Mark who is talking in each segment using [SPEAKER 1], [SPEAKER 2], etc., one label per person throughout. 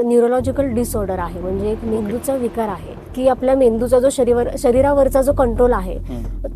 [SPEAKER 1] Neurological disorder आहे. म्हणजे एक मेंदूचा विकार आहे. की आपल्या मेंदूचा जो शरीर शरीरावरचा जो कंट्रोल आहे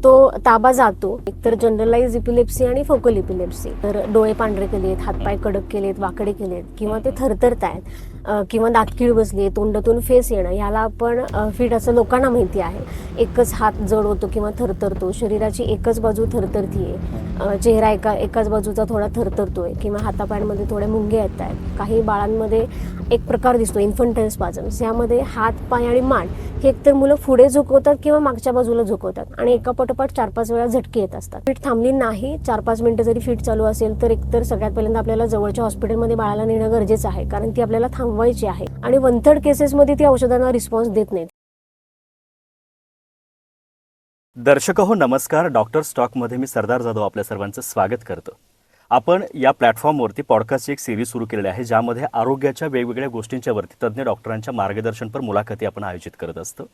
[SPEAKER 1] तो ताबा जातो. एकतर जनरलाइज इपिलेप्सी आणि फोकल इपिलेप्सी तर डोळे पांढरे केलेत हातपाय कडक केलेत वाकडे केलेत किंवा ते थरथरत आहेत अ, किंवा दातकीळ बसली तोंडातून फेस येणं ह्याला आपण फिट असं लोकांना माहिती आहे. एकच हात जड होतो किंवा थरथरतो. शरीराची एकच बाजू थरथरतीये. आहे चेहरा एका एकाच बाजूचा थोडा थरथरतोय किंवा हातापायांमध्ये थोड्या मुंग्या येत आहेत. काही बाळांमध्ये एक प्रकार दिसतो इन्फंटन्स स्पाझम्स यामध्ये हात पाय आणि मान हे एकतर मुलं पुढे झुकवतात किंवा मागच्या बाजूला झुकवतात आणि एका पटोपाठ चार पाच वेळा झटके येत असतात. फिट थांबली नाही चार पाच मिनटं जरी फिट चालू असेल तर एकतर सगळ्यात पहिल्यांदा आपल्याला जवळच्या हॉस्पिटलमध्ये बाळाला नेणं गरजेचं आहे कारण ती आपल्याला थांब थांबवायची आहे आणि वन थर्ड केसेसमध्ये ती औषधांना रिस्पॉन्स देत नाहीत.
[SPEAKER 2] दर्शक हो नमस्कार. डॉक्टर स्टॉकमध्ये मी सरदार जाधव आपल्या सर्वांचं स्वागत करतो. आपण या प्लॅटफॉर्मवरती पॉडकास्टची एक सिरीज सुरू केलेली आहे ज्यामध्ये आरोग्याच्या वेगवेगळ्या गोष्टींच्या वरती तज्ज्ञ डॉक्टरांच्या मार्गदर्शनपर मुलाखती आपण आयोजित करत असतो.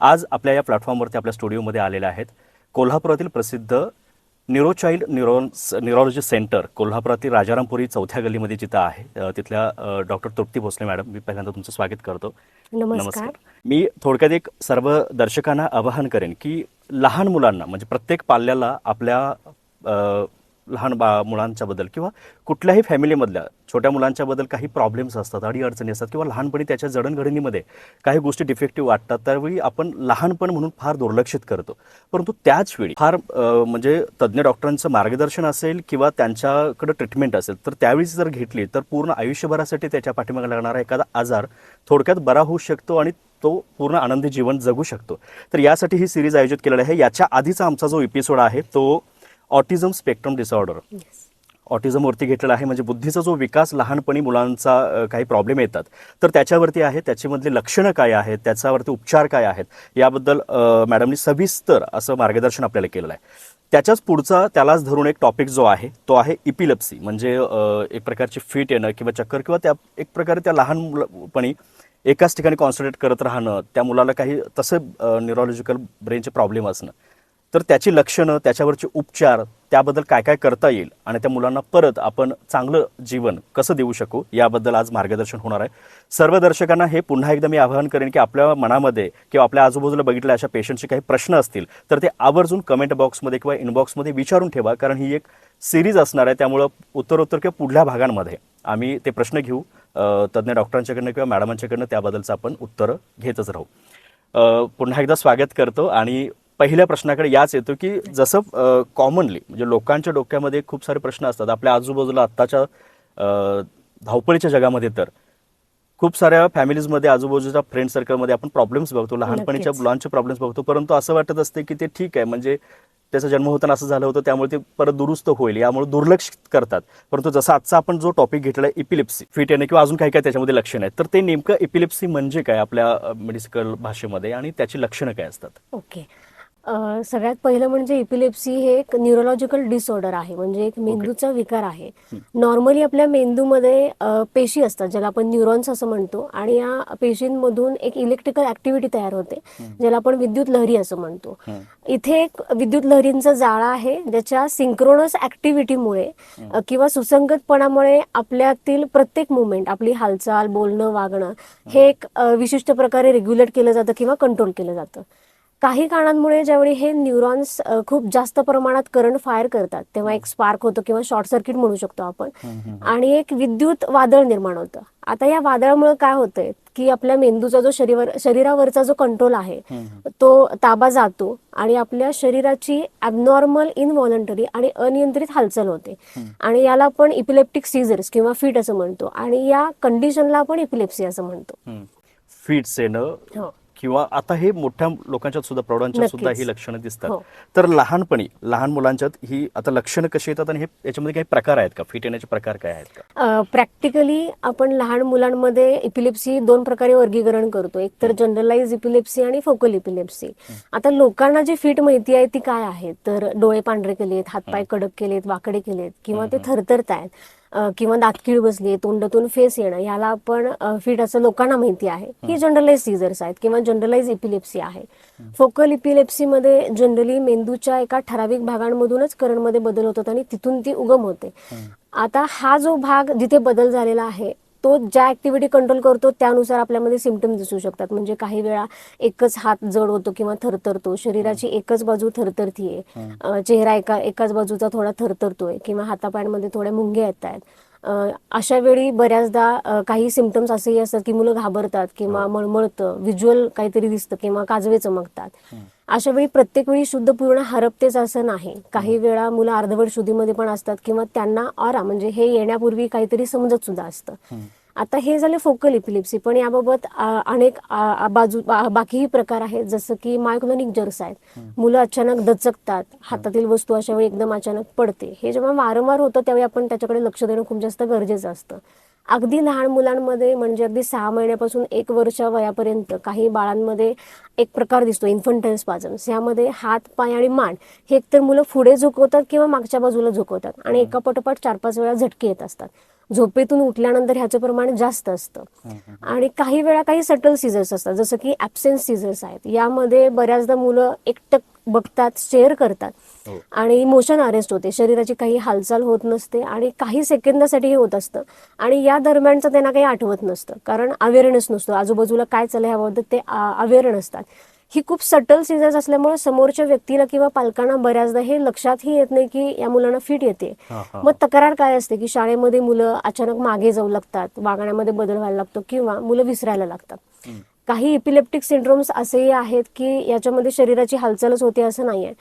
[SPEAKER 2] आज आपल्या या प्लॅटफॉर्मवरती आपल्या स्टुडिओमध्ये आलेल्या आहेत कोल्हापुरातील प्रसिद्ध न्यूरोचाइल्ड न्यूरोन्स न्यूरोलॉजी सेंटर कोल्हापुरातील राजारामपुरी चौथ्या गल्लीमध्ये जिथं आहे. तिथल्या डॉक्टर तृप्ती भोसले मॅडम मी पहिल्यांदा तुमचं स्वागत करतो.
[SPEAKER 1] नमस्कार.
[SPEAKER 2] मी थोडक्यात एक सर्व दर्शकांना आवाहन करेन की लहान मुलांना म्हणजे प्रत्येक पाल्याला आपल्या लहान बा मुलांच्याबद्दल किंवा कुठल्याही फॅमिलीमधल्या छोट्या मुलांच्याबद्दल काही प्रॉब्लेम्स असतात अडी अडचणी असतात किंवा लहानपणी त्याच्या जडणघडणीमध्ये काही गोष्टी डिफेक्टिव्ह वाटतात त्यावेळी आपण लहानपण म्हणून फार दुर्लक्षित करतो. परंतु त्याच वेळी फार म्हणजे तज्ज्ञ डॉक्टरांचं मार्गदर्शन असेल किंवा त्यांच्याकडे ट्रीटमेंट असेल तर त्यावेळी जर घेतली तर पूर्ण आयुष्यभरासाठी त्याच्या पाठीमागे लागणारा एखादा आजार थोडक्यात बरा होऊ शकतो आणि तो पूर्ण आनंदी जीवन जगू शकतो. तर यासाठी ही सिरीज आयोजित केलेली आहे. याच्या आधीचा आमचा जो एपिसोड आहे तो ऑटिझम स्पेक्ट्रम डिसऑर्डर. ऑटिझमवरती घेतलेला आहे म्हणजे बुद्धीचा जो विकास लहानपणी मुलांचा काही प्रॉब्लेम येतात. तर त्याच्यावरती आहे त्याच्यामधली लक्षणं काय आहेत त्याच्यावरती उपचार काय आहेत याबद्दल मॅडमनी सविस्तर असं मार्गदर्शन आपल्याला केलेलं आहे. त्याच्याच पुढचा त्यालाच धरून एक टॉपिक जो आहे तो आहे इपिलप्सी म्हणजे एक प्रकारची फिट येणं किंवा चक्कर किंवा त्या एक प्रकारे त्या लहान मुलपणी एकाच ठिकाणी कॉन्सन्ट्रेट करत राहणं त्या मुलाला काही तसं न्यूरोलॉजिकल ब्रेनचे प्रॉब्लेम असणं तर त्याची लक्षणं त्याच्यावरचे उपचार त्याबद्दल काय काय करता येईल आणि त्या मुलांना परत आपण चांगलं जीवन कसं देऊ शकू याबद्दल आज मार्गदर्शन होणार आहे. सर्व दर्शकांना हे पुन्हा एकदा मी आवाहन करेन की आपल्या मनामध्ये किंवा आपल्या आजूबाजूला बघितल्या अशा पेशंटचे काही प्रश्न असतील तर ते आवर्जून कमेंट बॉक्समध्ये किंवा इनबॉक्समध्ये विचारून ठेवा कारण ही एक सिरीज असणार आहे. त्यामुळं उत्तरोत्तर किंवा पुढल्या भागांमध्ये आम्ही ते प्रश्न घेऊ. तज्ज्ञ डॉक्टरांच्याकडनं किंवा मॅडमांच्याकडनं त्याबद्दलचं आपण उत्तरं घेतच राहू. पुन्हा एकदा स्वागत करतो आणि पहिल्या प्रश्नाकडे याच येतो की जसं कॉमनली म्हणजे लोकांच्या डोक्यामध्ये खूप सारे प्रश्न असतात. आपल्या आजूबाजूला आत्ताच्या धावपळीच्या जगामध्ये तर खूप साऱ्या फॅमिलीजमध्ये आजूबाजूच्या फ्रेंड सर्कलमध्ये आपण प्रॉब्लेम्स बघतो. लहानपणीच्या. मुलांचे प्रॉब्लेम्स बघतो. परंतु असं वाटत असते की ते ठीक आहे. म्हणजे त्याचा जन्म होताना असं झालं होतं त्यामुळे ते परत दुरुस्त होईल. यामुळे दुर्लक्ष करतात. परंतु जसं आजचा आपण जो टॉपिक घेतला आहे इपिलिप्सी फिट येणं किंवा अजून काही काय त्याच्यामध्ये लक्षणं आहेत तर ते नेमकं इपिलिप्सी म्हणजे काय आपल्या मेडिकल भाषेमध्ये आणि त्याची लक्षणं काय असतात?
[SPEAKER 1] ओके. अ, सगळ्यात पहिलं म्हणजे इपिलेप्सी हे एक न्यूरोलॉजिकल डिसऑर्डर आहे. म्हणजे एक मेंदूचा विकार आहे. नॉर्मली आपल्या मेंदूमध्ये पेशी असतात ज्याला आपण न्यूरॉन्स असं म्हणतो. आणि या पेशींमधून एक इलेक्ट्रिकल ऍक्टिव्हिटी तयार होते ज्याला आपण विद्युत लहरी असं म्हणतो. इथे एक विद्युत लहरींचा जाळा आहे ज्याच्या सिंक्रोनस ऍक्टिव्हिटीमुळे किंवा सुसंगतपणामुळे आपल्यातील प्रत्येक मुवमेंट आपली हालचाल बोलणं वागणं हे. एक विशिष्ट प्रकारे रेग्युलेट केलं जातं किंवा कंट्रोल केलं जातं. काही कारणांमुळे ज्यावेळी हे न्यूरॉन्स खूप जास्त प्रमाणात करंट फायर करतात तेव्हा एक स्पार्क होतो किंवा शॉर्ट सर्किट म्हणू शकतो आपण. आणि एक विद्युत वादळ निर्माण होतं. आता या वादळामुळे काय होतंय की आपल्या मेंदूचा जो शरीर शरीरावरचा जो कंट्रोल आहे तो ताबा जातो आणि आपल्या शरीराची ॲबनॉर्मल इनव्हॉलंटरी आणि अनियंत्रित हालचाल होते. आणि याला आपण इपिलेप्टिक सीझर्स किंवा फिट असं म्हणतो आणि या कंडिशनला आपण इपिलेप्सी असं म्हणतो.
[SPEAKER 2] फिट्स येणं. किंवा आता हे मोठ्या लोकांच्या सुद्धा प्रौढांच्या सुद्धा. ही लक्षणं दिसतात.
[SPEAKER 1] हो.
[SPEAKER 2] तर लहानपणी लहान मुलांच्यात ही आता लक्षणं कशी येतात आणि हे याच्यामध्ये काही प्रकार आहेत का? फिट येण्याचे प्रकार काय आहेत का?
[SPEAKER 1] प्रॅक्टिकली आपण लहान मुलांमध्ये इपिलेप्सी दोन प्रकारे वर्गीकरण करतो. एक तर जनरलाइज इपिलेप्सी आणि फोकल इपिलेप्सी आता लोकांना जी फिट माहिती आहे ती काय आहे तर डोळे पांढरे केलेत हातपाय कडक केलेत वाकडे केलेत किंवा ते थरथरत आहेत अ, किंवा दातकीळ बसली तोंडातून फेस येणं ह्याला आपण फिट असं लोकांना माहिती आहे ही जनरलाइज सीझर्स आहेत किंवा जनरलाइज इपिलेप्सी आहे. फोकल इपिलेप्सीमध्ये जनरली मेंदूच्या एका ठराविक भागांमधूनच करंटमध्ये बदल होतात आणि तिथून ती उगम होते. आता हा जो भाग जिथे बदल झालेला आहे तो ज्या ऍक्टिव्हिटी कंट्रोल करतो त्यानुसार आपल्यामध्ये सिमटम दिसू शकतात. म्हणजे काही वेळा एकच हात जड होतो किंवा थरथरतो. शरीराची एकच बाजू थरथरतीये. चेहरा एका एकाच बाजूचा थोडा थरथरतोय किंवा हातापायांमध्ये थोड्या मुंग्या येत आहेत अशा वेळी बऱ्याचदा काही सिमटम्स असेही असतात की मुलं घाबरतात किंवा मळमळतं व्हिज्युअल काहीतरी दिसतं किंवा काजवे चमकतात अशा वेळी प्रत्येक वेळी शुद्ध पूर्ण हरपतेच असं नाही. काही वेळा मुलं अर्धवट शुद्धीमध्ये पण असतात किंवा त्यांना ऑरा म्हणजे हे येण्यापूर्वी काहीतरी समजत सुद्धा असतं. आता हे झाले फोकल इपिलिप्सी पण याबाबत अनेक बाजू बाकीही प्रकार आहेत जसं की मायक्लोनिक जर्स आहेत. मुलं अचानक दचकतात हातातील वस्तू अशा वेळी एकदम अचानक पडते. हे जेव्हा वारंवार होतं त्यावेळी आपण त्याच्याकडे लक्ष देणं खूप जास्त गरजेचं असतं. अगदी लहान मुलांमध्ये म्हणजे अगदी सहा महिन्यापासून एक वर्ष वयापर्यंत काही बाळांमध्ये एक प्रकार दिसतो इन्फंटाईल स्पाझम्स यामध्ये हात पाय आणि मान हे एकतर मुलं पुढे झुकवतात किंवा मागच्या बाजूला झुकवतात आणि एका पटोपाट चार पाच वेळा झटके येत असतात. झोपेतून उठल्यानंतर ह्याचं प्रमाण जास्त असतं. आणि काही वेळा काही सटल सीझर्स असतात. जसं की ॲबसेन्स सीझर्स आहेत. यामध्ये बऱ्याचदा मुलं एकटक बघतात शेअर करतात.
[SPEAKER 2] हो.
[SPEAKER 1] आणि मोशन अरेस्ट होते. शरीराची काही हालचाल होत नसते आणि काही सेकंदासाठी हे होत असतं. आणि या दरम्यानचं त्यांना काही आठवत नसतं. कारण अवेअरनेस नसतो. आजूबाजूला काय चाललं याबाबत ते अवेअर नसतात ही खूप सटल सीझर्स असल्यामुळे समोरच्या व्यक्तीला किंवा पालकांना बऱ्याचदा हे लक्षातही येत नाही की या मुलांना फिट येते. मग तक्रार काय असते की शाळेमध्ये मुलं अचानक मागे जाऊ लागतात वागण्यामध्ये बदल व्हायला लागतो किंवा मुलं विसरायला लागतात? काही इपिलेप्टिक सिंड्रोम्स असेही आहेत की याच्यामध्ये शरीराची हालचालच होते असं नाहीये.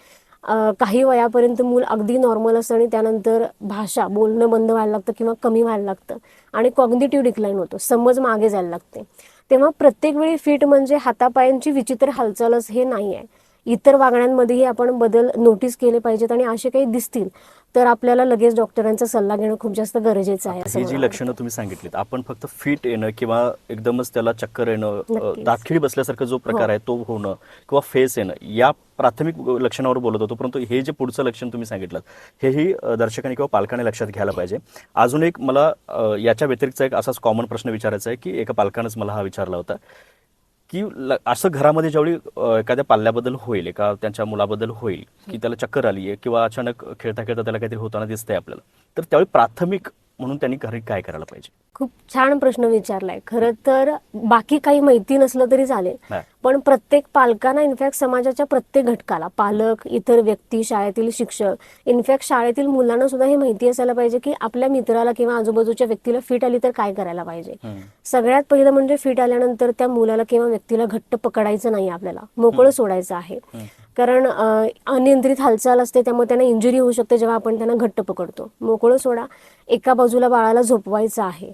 [SPEAKER 1] अं, काही वयापर्यंत मूल अगदी नॉर्मल असतं आणि त्यानंतर भाषा बोलणं बंद व्हायला लागतं किंवा कमी व्हायला लागतं आणि कॉग्निटिव्ह डिक्लाईन होतो. समज मागे जायला लागते. तेव्हा प्रत्येक वेळी फिट म्हणजे हातापायांची विचित्र हालचालच हे नाही आहे इतर वागण्यांमध्येही आपण बदल नोटीस केले पाहिजेत आणि असे काही दिसतील. तर आपल्याला लगेच डॉक्टरांचा सल्ला घेणं खूप जास्त गरजेचं आहे असं
[SPEAKER 2] ही जी. लक्षणं तुम्ही सांगितलीत आपण फक्त फिट येणं किंवा एकदमच त्याला चक्कर येणं
[SPEAKER 1] नक्कीच.
[SPEAKER 2] दातखिळी बसल्यासारखा जो प्रकार
[SPEAKER 1] हो.
[SPEAKER 2] आहे तो होणं किंवा फेस येणं या प्राथमिक लक्षणावर बोलत होतो परंतु हे जे पुढचं लक्षण तुम्ही सांगितलं हेही अ, दर्शकांनी किंवा पालकांनी लक्षात घ्यायला पाहिजे अजून एक मला अ, याच्या व्यतिरिक्त एक असाच कॉमन प्रश्न विचारायचा आहे की एका पालकानंच मला हा विचारला होता की ल- असं घरामध्ये ज्यावेळी अ, एखाद्या पाल्याबद्दल होईल एका त्यांच्या मुलाबद्दल होईल की त्याला चक्कर आली आहे किंवा अचानक खेळता खेळता त्याला काहीतरी होताना दिसतंय आपल्याला तर त्यावेळी प्राथमिक म्हणून त्यांनी घरी काय करायला पाहिजे?
[SPEAKER 1] खूप छान प्रश्न विचारलाय. खरं तर बाकी काही माहिती नसलं तरी चालेल. पण प्रत्येक पालकांना इनफॅक्ट समाजाच्या प्रत्येक घटकाला पालक इतर व्यक्ती शाळेतील शिक्षक इनफॅक्ट शाळेतील मुलांना सुद्धा हे माहिती असायला पाहिजे की आपल्या मित्राला किंवा आजूबाजूच्या व्यक्तीला फिट आली तर काय करायला पाहिजे. सगळ्यात पहिलं म्हणजे फिट आल्यानंतर त्या मुलाला किंवा व्यक्तीला घट्ट पकडायचं नाही आपल्याला. मोकळं सोडायचं आहे. कारण अनियंत्रित हालचाल असते त्यामुळे त्यांना इंजुरी होऊ शकते जेव्हा आपण त्यांना घट्ट पकडतो. मोकळं सोडा. एका बाजूला बाळाला झोपवायचं आहे.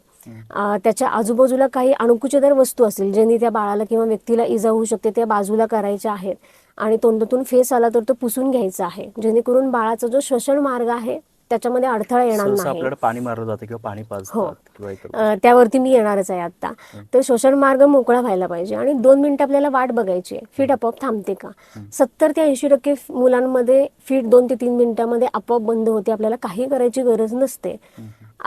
[SPEAKER 1] त्याच्या आजूबाजूला काही अणुकुचेदार वस्तू असतील ज्यांनी त्या बाळाला किंवा व्यक्तीला इजा होऊ शकते त्या बाजूला करायच्या आहेत. आणि तोंडातून फेस आला तर तो पुसून घ्यायचा आहे. जेणेकरून बाळाचा जो श्वसन मार्ग आहे त्याच्यामध्ये अडथळा येणार नाही.
[SPEAKER 2] आपल्याकडे पाणी मारलं जातं किंवा पाणी
[SPEAKER 1] हो. त्यावरती मी येणारच आहे आता तर श्वसन मार्ग मोकळा व्हायला पाहिजे. आणि दोन मिनिटं आपल्याला वाट बघायची आहे. फीट आपोआप थांबते का? सत्तर ते ऐंशी टक्के मुलांमध्ये फीट दोन ते तीन मिनिटांमध्ये आपोआप बंद होते. आपल्याला काही करायची गरज नसते.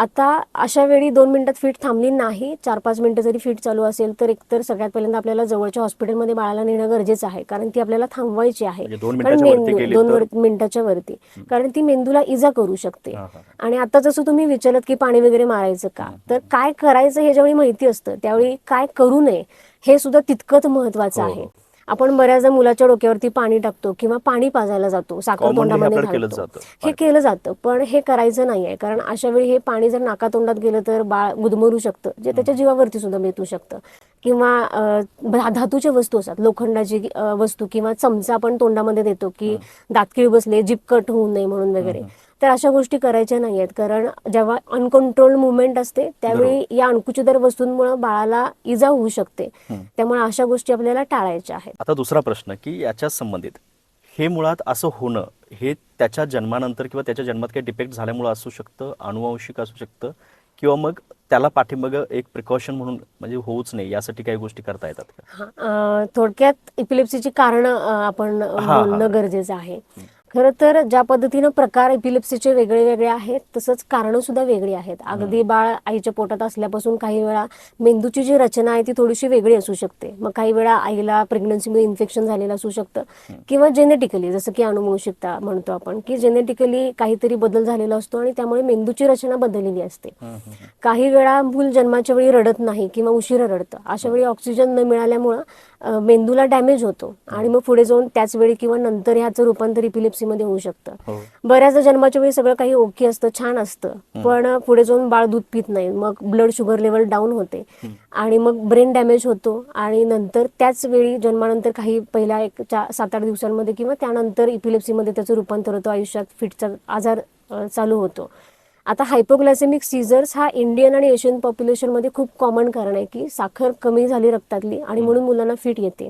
[SPEAKER 1] आता अशा वेळी दोन मिनिटात फीट थांबली नाही. चार पाच मिनिटं जरी फीट चालू असेल तर एकतर सगळ्यात पहिल्यांदा आपल्याला जवळच्या हॉस्पिटलमध्ये बाळाला नेणं गरजेचं आहे. कारण ती आपल्याला थांबवायची आहे.
[SPEAKER 2] म्हणजे
[SPEAKER 1] कारण
[SPEAKER 2] मिनिटाच्या वरती
[SPEAKER 1] मेंदू दोन मिनिटाच्या वरती. कारण ती मेंदूला इजा करू शकते. आणि आता जसं तुम्ही विचारत की पाणी वगैरे मारायचं का तर काय करायचं हे ज्यावेळी माहिती असतं त्यावेळी काय करू नये हे सुद्धा तितकंच महत्वाचं
[SPEAKER 2] हो,
[SPEAKER 1] आहे.
[SPEAKER 2] हो.
[SPEAKER 1] आपण बऱ्याचदा मुलाच्या डोक्यावरती पाणी टाकतो किंवा पाणी पाजायला जातो साखर तोंडामध्ये घालतो. हे केलं जातं पण हे करायचं नाहीये. कारण अशा वेळी हे पाणी जर नाकातोंडात गेलं तर बाळ गुदमरू शकतं जे त्याच्या जीवावरती सुद्धा बेतू शकतं. किंवा धातूच्या वस्तू असतात लोखंडाची वस्तू किंवा चमचा आपण तोंडामध्ये देतो की दातकीळ बसले जिप कट होऊ नये म्हणून वगैरे. तर अशा गोष्टी करायच्या नाहीयेत. कारण जेव्हा अनकंट्रोल मुवमेंट असते त्यावेळी या अणकुचीदार वस्तूंमुळे बाळाला इजा होऊ शकते. त्यामुळे अशा गोष्टी आपल्याला टाळायच्या आहेत.
[SPEAKER 2] आता दुसरा प्रश्न की याच्या संबंधित हे मुळात असं होणं हे त्याच्या जन्मानंतर किंवा त्याच्या जन्मात काही डिफेक्ट झाल्यामुळे असू शकतं अनुवांशिक असू शकतं किंवा मग त्याला पाठीमाग एक प्रिकॉशन म्हणून म्हणजे होऊच नाही यासाठी काही गोष्टी करता येतात
[SPEAKER 1] थोडक्यात इपिलेप्सीची कारण आपण. बोलणं गरजेचं आहे. खरं तर ज्या पद्धतीनं प्रकार एपिलेप्सीचे वेगळे वेगळे आहेत तसंच कारणं सुद्धा वेगळी आहेत. अगदी बाळ आईच्या पोटात असल्यापासून काही वेळा मेंदूची जी रचना आहे ती थोडीशी वेगळी असू शकते. मग काही वेळा आईला प्रेग्नन्सीमध्ये इन्फेक्शन झालेलं असू शकतं. किंवा जेनेटिकली जसं की अनुवंशिकता म्हणतो आपण की जेनेटिकली काहीतरी बदल झालेला असतो आणि त्यामुळे मेंदूची रचना बदललेली असते. काही वेळा मूल जन्माच्या वेळी रडत नाही किंवा उशिरा रडतं. अशा वेळी ऑक्सिजन न मिळाल्यामुळं मेंदूला डॅमेज होतो. आणि मग पुढे जाऊन त्याच वेळी किंवा नंतर ह्याचं रूपांतर इपिलेप्सीमध्ये होऊ शकतं.
[SPEAKER 2] हो.
[SPEAKER 1] बऱ्याचदा जन्माच्या वेळी सगळं काही ओके असतं छान असतं. पण पुढे जाऊन बाळ दूध पित नाही. मग ब्लड शुगर लेवल डाऊन होते. आणि मग ब्रेन डॅमेज होतो. आणि नंतर त्याच वेळी जन्मानंतर काही पहिल्या एक सात आठ दिवसांमध्ये किंवा त्यानंतर इपिलेप्सीमध्ये त्याचं रूपांतर होतं. आयुष्यात फिटचा आजार चालू होतो. आता हायपोग्लायसेमिक सीझर्स हा इंडियन आणि एशियन पॉप्युलेशनमध्ये खूप कॉमन कारण आहे की साखर कमी झाली रक्तातली आणि म्हणून मुलांना फिट येते.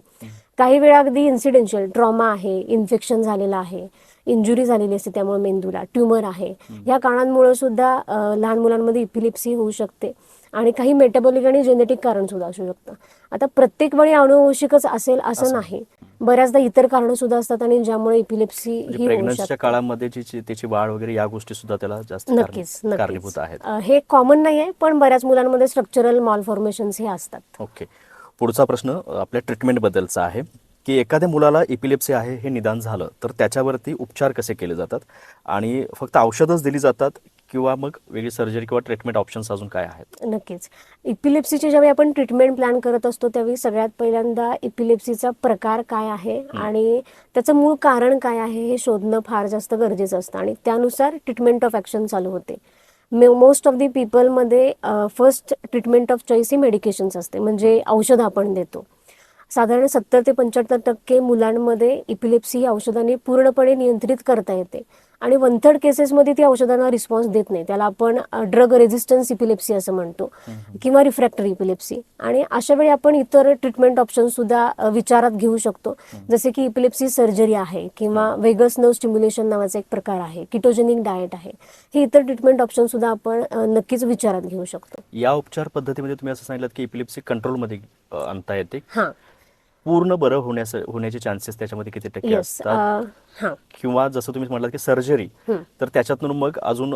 [SPEAKER 1] काही वेळा अगदी इन्सिडेन्शियल ट्रॉमा आहे इन्फेक्शन झालेलं आहे इंजुरी झालेली असते त्यामुळे मेंदूला ट्युमर आहे. या कारणांमुळे सुद्धा लहान मुलांमध्ये इपिलिप्सी होऊ शकते आणि काही मेटाबॉलिक आणि जेनेटिक कारण सुद्धा असू शकतं. आता प्रत्येक वेळी अनुवंशिकच असेल असं नाही. बऱ्याचदा इतर कारणं सुद्धा असतात आणि ज्यामुळे इपिलिप्सी
[SPEAKER 2] म्हणजे
[SPEAKER 1] ही होऊ
[SPEAKER 2] प्रेग्नन्सीच्या
[SPEAKER 1] शकते.
[SPEAKER 2] काळामध्ये जी जी- त्याची वाढ वगैरे या गोष्टी सुद्धा त्याला जास्त
[SPEAKER 1] नक्कीच
[SPEAKER 2] कारण-
[SPEAKER 1] नक्कीच
[SPEAKER 2] कारणीभूत आहेत.
[SPEAKER 1] अ, हे कॉमन नाही आहे पण बऱ्याच मुलांमध्ये स्ट्रक्चरल मॉलफॉर्मेशन्स हे असतात.
[SPEAKER 2] ओके. पुढचा प्रश्न अ, आपल्या ट्रीटमेंटबद्दलचा आहे की एखाद्या मुलाला इपिलेप्सी आहे हे निदान झालं तर त्याच्यावरती उपचार कसे केले जातात? आणि फक्त औषधच दिली जातात किंवा मग वेगळी सर्जरी किंवा ट्रीटमेंट ऑप्शन्स अजून काय आहेत?
[SPEAKER 1] नक्कीच. इपिलेप्सीची ज्यावेळी आपण ट्रीटमेंट प्लॅन करत असतो त्यावेळी सगळ्यात पहिल्यांदा इपिलेप्सीचा प्रकार काय आहे आणि त्याचं मूळ कारण काय आहे हे शोधणं फार जास्त गरजेचं असतं आणि त्यानुसार ट्रीटमेंट ऑफ ॲक्शन चालू होते. मोस्ट ऑफ दी पीपलमध्ये फर्स्ट ट्रीटमेंट ऑफ चॉईस ही मेडिकेशन्स असते म्हणजे औषध आपण देतो. साधारण सत्तर ते पंच्याहत्तर टक्के मुलांमध्ये इपिलेप्सी ही औषधाने पूर्णपणे नियंत्रित करता येते. आणि वन थर्ड केसेसमध्ये ती औषधांना रिस्पॉन्स देत नाही. त्याला आपण ड्रग रेझिस्टन्स इपिलेप्सी असं म्हणतो किंवा रिफ्रॅक्टरी इपिलेप्सी आणि अशा वेळी आपण इतर ट्रीटमेंट ऑप्शन सुद्धा विचारात घेऊ शकतो. जसे की इपिलेप्सी सर्जरी आहे किंवा वेगस नर्व स्टिम्युलेशन नावाचा एक प्रकार आहे. किटोजेनिक डाएट आहे. हे इतर ट्रीटमेंट ऑप्शन सुद्धा आपण नक्कीच विचारात घेऊ शकतो.
[SPEAKER 2] या उपचार पद्धतीमध्ये तुम्ही असं सांगितलं की इपिलेप्सी कंट्रोलमध्ये आणता येते.
[SPEAKER 1] हां.
[SPEAKER 2] पूर्ण बरं होण्याचे चान्सेस त्याच्यामध्ये किती टक्के असतात? किंवा जसं तुम्ही म्हटलात की सर्जरी तर त्याच्यातून मग अजून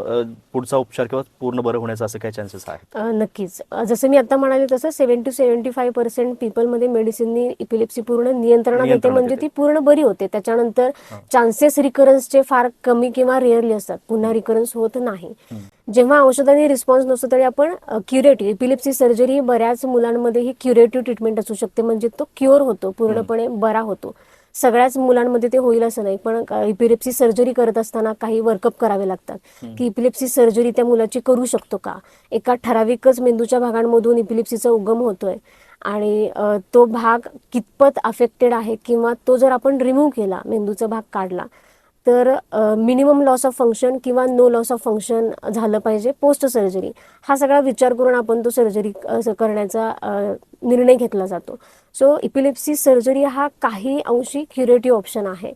[SPEAKER 2] पुढचा उपचार किंवा पूर्ण बरं होण्याचा असं काय चान्सेस आहेत?
[SPEAKER 1] अ, नक्कीच. जसं मी आता म्हणाले तसं seven to seventy five percent पीपलमध्ये मेडिसिननी इपिलेप्सी पूर्ण नियंत्रणात येते म्हणजे. ती पूर्ण बरी होते. त्याच्यानंतर चान्सेस रिकरन्सचे फार कमी किंवा रेअरली असतात. पुन्हा रिकरन्स होत नाही. जेव्हा औषधाने रिस्पॉन्स नसतो तरी आपण क्युरेटिव्ह इपिलेप्सी सर्जरी बऱ्याच मुलांमध्ये ही क्युरेटिव्ह ट्रीटमेंट असू शकते. म्हणजे तो क्युअर होतो पूर्णपणे बरा होतो. सगळ्याच मुलांमध्ये ते होईल असं नाही. पण इपिलेप्सी सर्जरी करत असताना काही वर्कअप करावे लागतात. की इपिलेप्सी सर्जरी त्या मुलाची करू शकतो का? एका ठराविकच मेंदूच्या भागांमधून इपिलेप्सीचा उगम होतोय. आणि तो भाग कितपत अफेक्टेड आहे किंवा तो जर आपण रिमूव्ह केला मेंदूचा भाग काढला तर मिनिमम लॉस ऑफ फंक्शन किंवा नो लॉस ऑफ फंक्शन झालं पाहिजे पोस्ट सर्जरी हा सगळा विचार करून आपण तो सर्जरी करण्याचा निर्णय घेतला जातो. सो इपिलेप्सी सर्जरी हा काही अंशी क्युरेटिव्ह ऑप्शन आहे.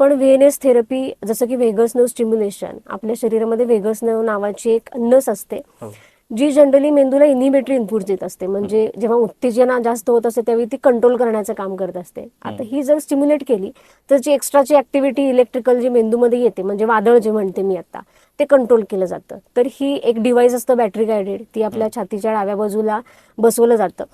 [SPEAKER 1] पण व्हेनेस थेरपी जसं की व्हेगस नर्व स्टिम्युलेशन आपल्या शरीरामध्ये व्हेगस नर्व नावाची एक नस असते.
[SPEAKER 2] हो.
[SPEAKER 1] जी जनरली मेंदूला इनिबिटरी इनपुट देत असते म्हणजे जेव्हा उत्तेजना जास्त होत असते त्यावेळी ती कंट्रोल करण्याचं काम करत असते. आता ही जर स्टिम्युलेट केली तर जी एक्स्ट्राची ऍक्टिव्हिटी इलेक्ट्रिकल जी मेंदूमध्ये येते म्हणजे वादळ जे म्हणते मी आता ते कंट्रोल केलं जातं. तर ही एक डिव्हाइस असतं बॅटरी गायडेड ती आपल्या छातीच्या डाव्या बाजूला बसवलं जातं.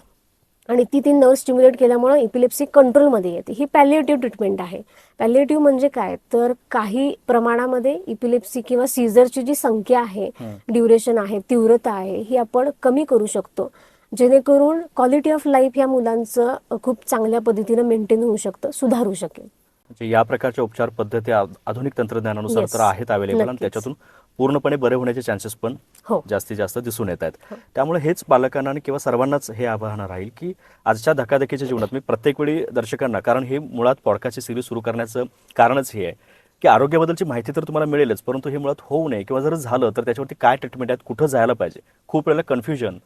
[SPEAKER 1] आणि ती ती नर्व स्टिम्युलेट केल्यामुळे इपिलेप्सी कंट्रोलमध्ये येते. ही पॅलिएटिव्ह ट्रीटमेंट आहे. पॅलिएटिव्ह म्हणजे काय? तर काही प्रमाणामध्ये इपिलेप्सी किंवा सीझरची जी संख्या आहे ड्युरेशन आहे तीव्रता आहे ही आपण कमी करू शकतो. जेणेकरून क्वालिटी ऑफ लाईफ या मुलांचं खूप चांगल्या पद्धतीनं मेंटेन होऊ शकतं सुधारू शकेल.
[SPEAKER 2] म्हणजे या प्रकारच्या उपचार पद्धती आधुनिक तंत्रज्ञानानुसार. तर आहेत अवेलेबल आणि. त्याच्यातून पूर्णपणे बरे होण्याचे चान्सेस पण
[SPEAKER 1] हो.
[SPEAKER 2] जास्तीत जास्त दिसून येत आहेत. त्यामुळे हेच पालकांना आणि किंवा सर्वांनाच हे आवाहन राहील की आजच्या धकाधकीच्या जीवनात मी प्रत्येक वेळी दर्शकांना कारण हे मुळात पॉडकास्टची सिरीज सुरू करण्याचं कारणच हे आहे की आरोग्याबद्दलची माहिती तर तुम्हाला मिळेलच परंतु हे मुळात होऊ नये किंवा जर झालं तर त्याच्यावरती काय ट्रीटमेंट आहेत कुठं जायला पाहिजे खूप वेळेला कन्फ्युजन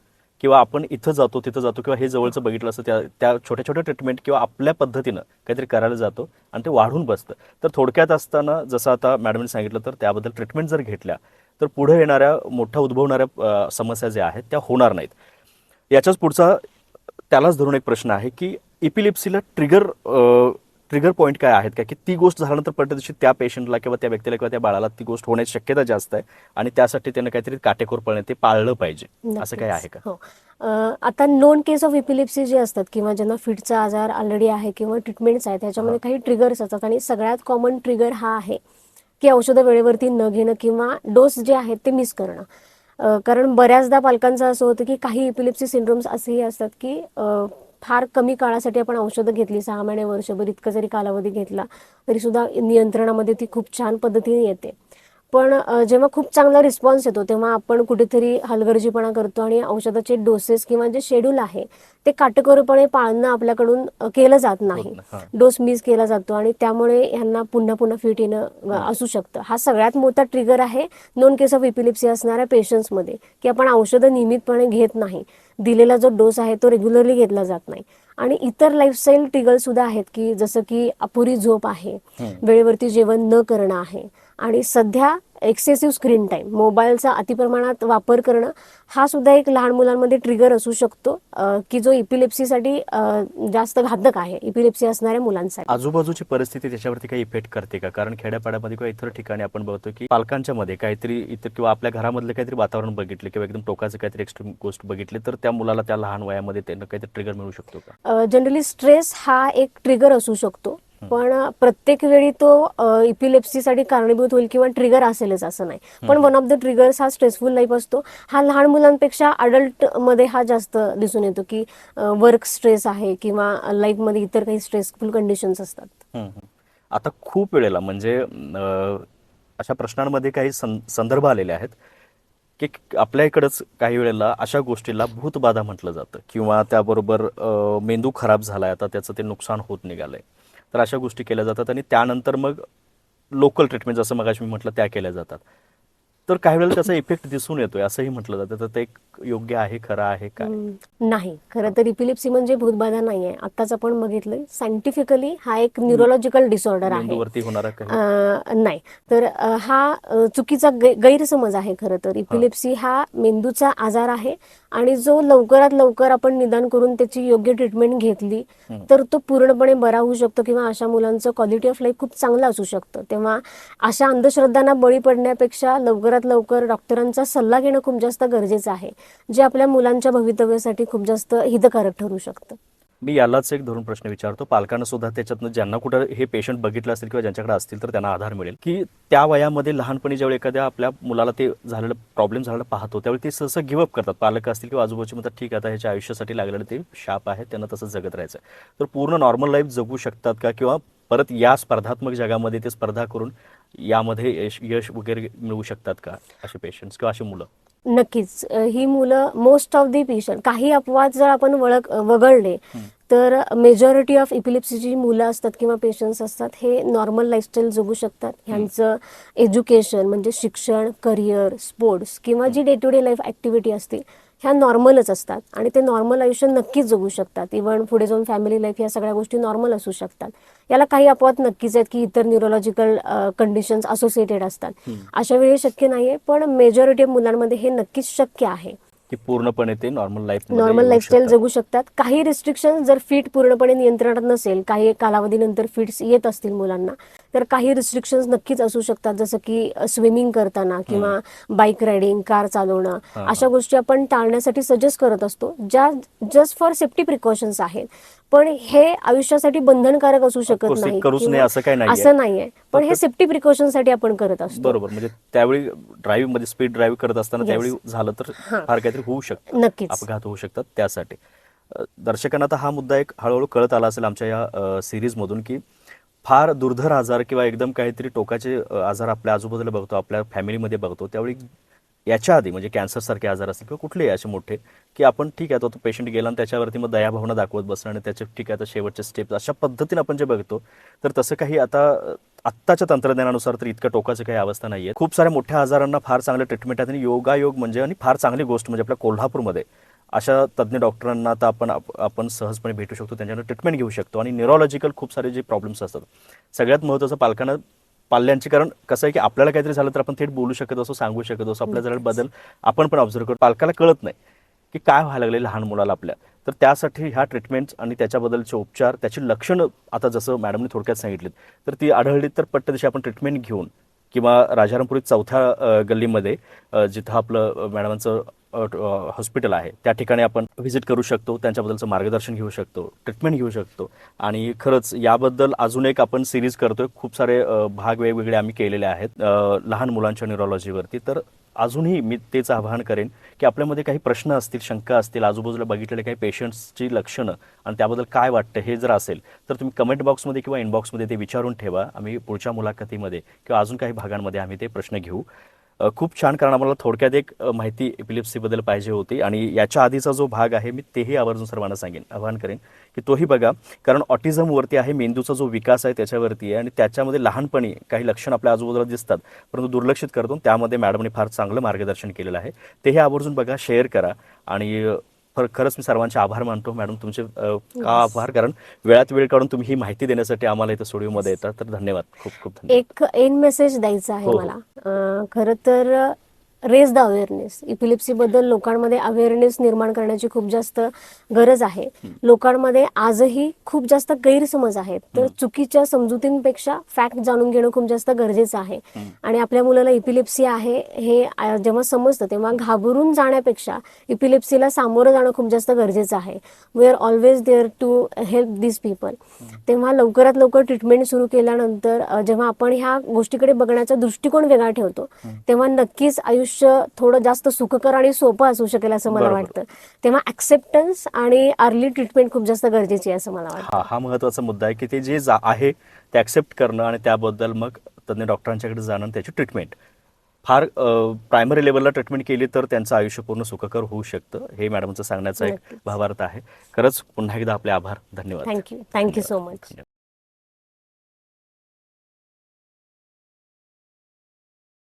[SPEAKER 2] किंवा आपण इथं जातो तिथं जातो किंवा हे जवळचं बघितलं असतं त्या त्या छोट्या छोट्या ट्रीटमेंट किंवा आपल्या पद्धतीनं काहीतरी करायला जातो आणि ते वाढून बसतं. तर थोडक्यात असताना जसं आता मॅडमने सांगितलं तर त्याबद्दल ट्रीटमेंट जर घेतल्या तर पुढे येणाऱ्या मोठ्या उद्भवणाऱ्या समस्या ज्या आहेत त्या होणार नाहीत. याच्याच पुढचा त्यालाच धरून एक प्रश्न आहे की इपिलिप्सीला ट्रिगर ट्रिगर पॉईंट काय आहेत का? की ती गोष्ट झाल्यानंतर पडते दिवशी त्या पेशंटला किंवा त्या व्यक्तीला किंवा त्या बाळाला ती गोष्ट होण्याची शक्यता जास्त आहे आणि त्यासाठी त्यानं काहीतरी काटेकोरपणे ते पाळलं पाहिजे. असं काय आहे का?
[SPEAKER 1] हो. आता नोन केस ऑफ इपिलिप्सी जे असतात किंवा ज्यांना फिटचा आजार ऑलरेडी आहे किंवा ट्रीटमेंट्स आहेत त्याच्यामध्ये काही ट्रिगर्स असतात आणि सगळ्यात कॉमन ट्रिगर हा आहे की औषधं वेळेवरती न घेणं किंवा डोस जे आहेत ते मिस करणं. कारण बऱ्याचदा पालकांचं असं होतं की काही इपिलिप्सी सिंड्रोम्स असेही असतात की फार कमी काळासाठी आपण औषधं घेतली सहा महिने वर्षभर इतकं जरी कालावधी घेतला तरी सुद्धा नियंत्रणामध्ये ती खूप छान पद्धतीने येते. पण जेव्हा खूप चांगला रिस्पॉन्स येतो तेव्हा आपण कुठेतरी हलगर्जीपणा करतो आणि औषधाचे डोसेस किंवा जे शेड्यूल आहे ते काटेकोरपणे पाळणं आपल्याकडून केलं जात नाही. डोस मिस केला जातो आणि त्यामुळे यांना पुन्हा पुन्हा फिट येणं असू शकतं. हा सगळ्यात मोठा ट्रिगर आहे नॉन केस ऑफ इपिलिप्सी असणाऱ्या पेशंट्समध्ये की आपण औषधं नियमितपणे घेत नाही. दिलेला जो डोस आहे तो रेग्युलरली घेतला जात नाही. आणि इतर लाईफस्टाईल ट्रिगर सुद्धा आहेत की जसं की अपुरी झोप आहे वेळेवरती जेवण न करणं आहे. आणि सध्या एक्सेसिव्ह स्क्रीन टाईम मोबाईलचा अतिप्रमाणात वापर करणं हा सुद्धा एक लहान मुलांमध्ये ट्रिगर असू शकतो. की जो इपिलेप्सीसाठी जास्त घातक आहे इपिलेप्सी असणाऱ्या मुलांसाठी.
[SPEAKER 2] आजूबाजूची परिस्थिती त्याच्यावरती काही इफेक्ट करते का? कारण खेड्यापाड्यामध्ये किंवा इतर ठिकाणी आपण बघतो की पालकांच्या मध्ये काहीतरी इतर किंवा आपल्या घरामधलं काहीतरी वातावरण बघितले किंवा एकदम टोकाचं काहीतरी एक्स्ट्रीम गोष्ट बघितली तर त्या मुलाला त्या लहान वयामध्ये त्यांना काहीतरी ट्रिगर मिळू शकतो का?
[SPEAKER 1] जनरली स्ट्रेस हा एक ट्रिगर असू शकतो. पण प्रत्येक वेळी तो इपिलेप्सीसाठी कारणीभूत होईल किंवा ट्रिगर असेलच असं नाही. पण वन ऑफ द ट्रिगर्स हा स्ट्रेसफुल लाईफ असतो. हा लहान मुलांपेक्षा अडल्टमध्ये हा जास्त दिसून येतो की वर्क स्ट्रेस आहे किंवा लाईफमध्ये इतर काही स्ट्रेसफुल कंडिशन्स असतात.
[SPEAKER 2] आता खूप वेळेला म्हणजे अशा प्रश्नांमध्ये काही संदर्भ आलेले आहेत की आपल्या इकडंच काही वेळेला अशा गोष्टीला भूतबाधा म्हटलं जातं किंवा त्याबरोबर मेंदू खराब झालाय आता त्याचं ते नुकसान होत निघालंय. तर अशा गोष्टी केल्या जातात आणि त्यानंतर मग लोकल ट्रीटमेंट जसं मग मी म्हटलं त्या केल्या जातात. तर काही वेळेला त्याचा इफेक्ट दिसून येतोय असंही म्हटलं जातं. तर ते एक योग्य आहे खरं आहे काय?
[SPEAKER 1] नाही. खरं तर इपिलिप्सी म्हणजे भूतबाधा नाही आहे आत्ताच आपण बघितलंय सायंटिफिकली हा एक न्यूरोलॉजिकल डिसऑर्डर आहे. नाही. तर हा चुकीचा गैरसमज आहे खरं तर. इपिलिप्सी हा मेंदूचा आजार आहे आणि जो लवकरात लवकर आपण निदान करून त्याची योग्य ट्रीटमेंट घेतली तर तो पूर्णपणे बरा होऊ शकतो किंवा अशा मुलांचं क्वालिटी ऑफ लाईफ खूप चांगलं असू शकतं. तेव्हा अशा अंधश्रद्धांना बळी पडण्यापेक्षा लवकरात लवकर डॉक्टरांचा सल्ला घेणं खूप जास्त गरजेचं आहे जे आपल्या मुलांच्या भवितव्यासाठी खूप जास्त हितकारक ठरू शकतं.
[SPEAKER 2] मी यालाच एक धरून प्रश्न विचारतो. पालकांना सुद्धा त्याच्यातनं ज्यांना कुठं हे पेशंट बघितलं असेल किंवा ज्यांच्याकडे असतील तर त्यांना आधार मिळेल. की त्या वयामध्ये लहानपणी ज्यावेळी एखाद्या आपल्या मुलाला ते झालेलं प्रॉब्लेम झालेलं पाहतो त्यावेळी ते सहसा गिवअप करतात. पालक असतील किंवा आजूबाजूचे म्हणतात ठीक आहे आता ह्याच्या आयुष्यासाठी लागलेलं ते शाप आहे त्यांना तसं जगत राहायचं तर पूर्ण नॉर्मल लाईफ जगू शकतात का? किंवा परत या स्पर्धात्मक जगामध्ये ते स्पर्धा करून यामध्ये यश यश वगैरे मिळवू शकतात का असे पेशंट्स किंवा अशी मुलं?
[SPEAKER 1] नक्कीच. ही मुलं मोस्ट ऑफ दी पेशंट काही अपवाद जर आपण वळख वगळले तर मेजॉरिटी ऑफ इपिलिप्सीची मुलं असतात किंवा पेशंट्स असतात हे नॉर्मल लाईफस्टाईल जगू शकतात. ह्यांचं एज्युकेशन म्हणजे शिक्षण करिअर स्पोर्ट्स किंवा जी day to day life activity असते ह्या नॉर्मलच असतात आणि ते नॉर्मल आयुष्य नक्कीच जगू शकतात. इव्हन पुढे जाऊन फॅमिली लाईफ या सगळ्या गोष्टी नॉर्मल असू शकतात. याला काही अपवाद नक्कीच आहेत की इतर न्यूरोलॉजिकल कंडिशन्स असोसिएटेड असतात. अशा वेळी शक्य नाहीये पण मेजॉरिटी ऑफ मुलांमध्ये हे नक्कीच शक्य आहे.
[SPEAKER 2] की पूर्णपणे ते नॉर्मल लाईफ
[SPEAKER 1] नॉर्मल लाईफस्टाईल जगू शकतात. काही रिस्ट्रिक्शन जर फिट पूर्णपणे नियंत्रणात नसेल काही कालावधीनंतर फिट्स येत असतील मुलांना तर काही रिस्ट्रिक्शन्स नक्कीच असू शकतात. जसं की स्विमिंग करताना किंवा बाईक रायडिंग कार चालवणं अशा गोष्टी आपण टाळण्यासाठी सजेस्ट करत असतो. ज्या जस्ट फॉर सेफ्टी प्रिकॉशन्स आहेत. पण हे आयुष्यासाठी बंधनकारक असू शकत नाही
[SPEAKER 2] असं काही नाहीये.
[SPEAKER 1] असं नाहीये. पण हे सेफ्टी प्रिकॉशनसाठी आपण करत असतो.
[SPEAKER 2] बरोबर. म्हणजे त्यावेळी ड्राईव्हमध्ये स्पीड ड्राईव्ह करत असताना. त्यावेळी झालं तर फार काहीतरी होऊ शकतं
[SPEAKER 1] नक्कीच.
[SPEAKER 2] अपघात होऊ शकतात त्यासाठी. दर्शकांना आता हा मुद्दा एक हळूहळू कळत आला असेल आमच्या या सिरीजमधून की फार दुर्धर आजार किंवा एकदम काहीतरी टोकाचे आजार आपल्या आजूबाजूला बघतो आपल्या फॅमिलीमध्ये बघतो. त्यावेळी याच्या आधी म्हणजे कॅन्सरसारखे आजार असतील किंवा कुठलेही असे मोठे की आपण ठीक आहे तो पेशंट गेला आणि त्याच्यावरती मग दयाभावना दाखवत बसणं आणि त्याचे ठीक आहे आता शेवटचे स्टेप्स अशा पद्धतीने आपण जे बघतो तर तसं काही आता आत्ताच्या तंत्रज्ञानानुसार तर इतकं टोकाचं काही अवस्था नाही आहे खूप साऱ्या मोठ्या आजारांना फार चांगलं ट्रीटमेंट आहे आणि योगायोग म्हणजे आणि फार चांगली गोष्ट म्हणजे आपल्या कोल्हापूरमध्ये. अशा तज्ज्ञ डॉक्टरांना आता आपण आप- आपण सहजपणे भेटू शकतो त्यांच्याकडे ट्रीटमेंट घेऊ शकतो आणि न्यूरोलॉजिकल खूप सारे जे प्रॉब्लेम्स असतात. सगळ्यात महत्त्वाचं पालकांना पाल्यांची. कारण कसं आहे की आपल्याला काहीतरी झालं तर आपण थेट बोलू शकत असो सांगू शकत असो. आपल्या जरा बदल आपण पण ऑब्झर्व करतो. पालकाला कळत नाही की काय व्हायला लागले लहान मुलाला आपल्या. तर त्यासाठी ह्या ट्रीटमेंट्स आणि त्याच्याबद्दलचे उपचार त्याची लक्षणं आता जसं मॅडमने थोडक्यात सांगितलीत तर ती आढळली तर पट्ट दिवशी आपण ट्रीटमेंट घेऊन किंवा राजारामपुरी चौथ्या गल्लीमध्ये जिथं आपलं मॅडमांचं हॉस्पिटल आहे. त्या ठिकाणी आपण व्हिजिट करू शकतो त्यांच्याबद्दलचं मार्गदर्शन घेऊ शकतो ट्रीटमेंट घेऊ शकतो. आणि खरंच याबद्दल अजून एक आपण सिरीज करतोय. खूप सारे भाग वेगवेगळे आम्ही केलेले आहेत लहान मुलांच्या न्यूरोलॉजीवरती तर अजूनही मी तेच आवाहन करेन की आपल्यामध्ये काही प्रश्न असतील शंका असतील आजूबाजूला बघितलेले काही पेशंट्सची लक्षणं आणि त्याबद्दल काय वाटतं हे जर असेल तर तुम्ही कमेंट बॉक्समध्ये किंवा इनबॉक्समध्ये ते विचारून ठेवा. आम्ही पुढच्या मुलाखतीमध्ये किंवा अजून काही भागांमध्ये आम्ही ते प्रश्न घेऊ. खूप छान कारण आम्हाला थोडक्यात एक माहिती एपिलिप्सीबद्दल पाहिजे होती आणि याच्या आधीचा जो भाग आहे मी तेही आवर्जून सर्वांना सांगेन आवाहन करेन की तोही बघा. कारण ऑटिझमवरती आहे मेंदूचा जो विकास आहे त्याच्यावरती आहे आणि त्याच्यामध्ये लहानपणी काही लक्षण आपल्या आजूबाजूला दिसतात परंतु दुर्लक्षित करतो त्यामध्ये मॅडमने फार चांगलं मार्गदर्शन केलेलं आहे. तेही आवर्जून बघा शेअर करा आणि खरंच मी सर्वांचे आभार मानतो. मॅडम तुमचे का आभार? कारण वेळात वेळ काढून तुम्ही ही माहिती देण्यासाठी आम्हाला इथं स्टुडिओमध्ये येतात. तर धन्यवाद. खूप खूप धन्यवाद.
[SPEAKER 1] एक एन मेसेज द्यायचा आहे
[SPEAKER 2] हो, हो.
[SPEAKER 1] मला. खरं तर रेज द अवेअरनेस इपिलिप्सी बद्दल लोकांमध्ये अवेअरनेस निर्माण करण्याची खूप जास्त गरज आहे. लोकांमध्ये आजही खूप जास्त गैरसमज आहेत. तर चुकीच्या समजुतींपेक्षा फॅक्ट जाणून घेणं खूप जास्त गरजेचं आहे. आणि आपल्या मुलाला इपिलिप्सी आहे हे जेव्हा समजतं तेव्हा घाबरून जाण्यापेक्षा इपिलिप्सीला सामोरं जाणं खूप जास्त गरजेचं आहे. We are always there to help this people तेव्हा लवकरात लवकर ट्रीटमेंट सुरू केल्यानंतर जेव्हा आपण ह्या गोष्टीकडे बघण्याचा दृष्टिकोन वेगळा ठेवतो तेव्हा नक्कीच आयुष्य थोडं जास्त सुखकर आणि सोपं असू शकेल असं मला. वाटतं. तेव्हा ऍक्सेप्टन्स आणि अर्ली ट्रीटमेंट खूप जास्त गरजेची आहे असं मला वाटतं.
[SPEAKER 2] हा हा महत्त्वाचा मुद्दा आहे की ते जे आहे ते ऍक्सेप्ट करणं आणि त्याबद्दल मग तज्ञ डॉक्टरांच्याकडे जाणं त्याची ट्रीटमेंट फार प्रायमरी लेवलला ट्रीटमेंट केली तर त्यांचं आयुष्य पूर्ण सुखकर होऊ शकतं हे मॅडमचं सांगण्याचा एक. भावार्थ आहे. खरंच पुन्हा एकदा आपले आभार. धन्यवाद.
[SPEAKER 1] Thank you thank you so much